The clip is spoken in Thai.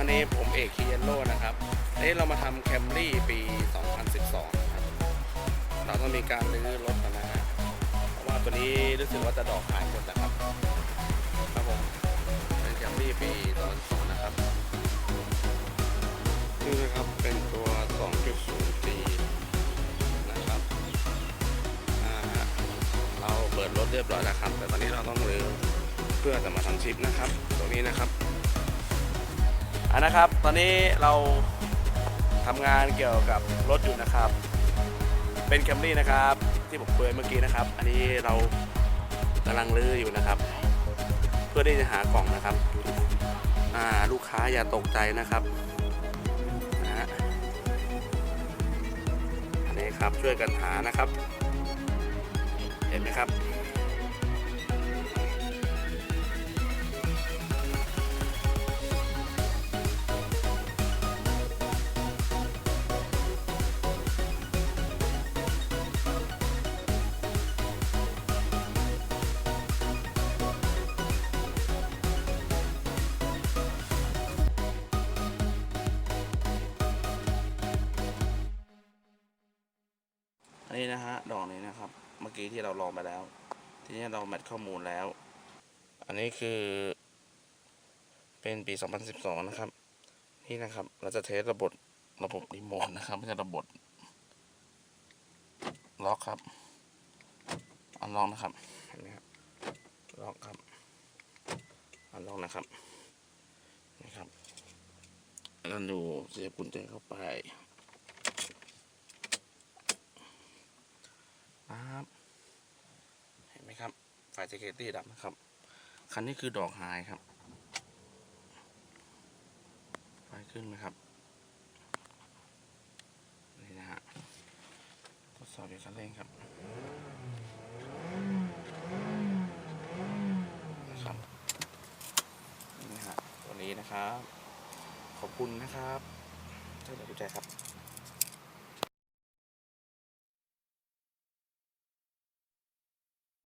อันนี้ผมเอกคีเยนโลนะครับอันนี้เรามาทำแคมรี่ปี 2012ครับ เราต้องมีการรื้อรถก่อนนะฮะเพราะว่าตัวนี้รู้สึกว่าจะดอกหายหมดนะครับ ครับผม เป็นแคมรี่ปี 2012 นะครับนี่นะครับ เป็นตัว 2.0T นะครับอ่าเราเปิดรถเรียบร้อยแล้วครับ แต่ตอนนี้เราต้องรื้อเพื่อจะมาทำชิปนะครับ ตรงนี้นะครับ อ่านะครับ ตอนนี้เราทำงานเกี่ยวกับรถอยู่นะครับ เป็นแคมรี่นะครับ ที่ผมเปิดเมื่อกี้นะครับ อันนี้เรากำลังรื้ออยู่นะครับ เพื่อที่จะหากล่องนะครับลูกค้าอย่าตกใจนะครับนะฮะอันนี้ครับช่วยกันหานะครับ เห็นไหมครับ นี้นะฮะดอกนี้นะครับ เมื่อกี้ที่เราลองไปแล้ว ทีนี้เราแมทข้อมูลแล้ว อันนี้คือ เป็นปี 2012 นะครับ นี่นะครับ เราจะเทสระบบระบบรีโมทนะครับไม่ใช่ระบบล็อกครับอันล็อกนะครับเห็นไหมครับล็อกครับอันล็อกนะครับนี่ครับแล้วดูเสียบกุญแจเข้าไป ครับเห็นไหม ครับไฟเซเคตี้ดับนะครับ คันนี้คือดอกไฮครับ ไฟขึ้นไหมครับ นี่นะฮะทดสอบอยู่คันเร่งครับนะครับนี่นะฮะตัวนี้นะครับ ขอบคุณนะครับเจ้าหน้าที่ใจครับ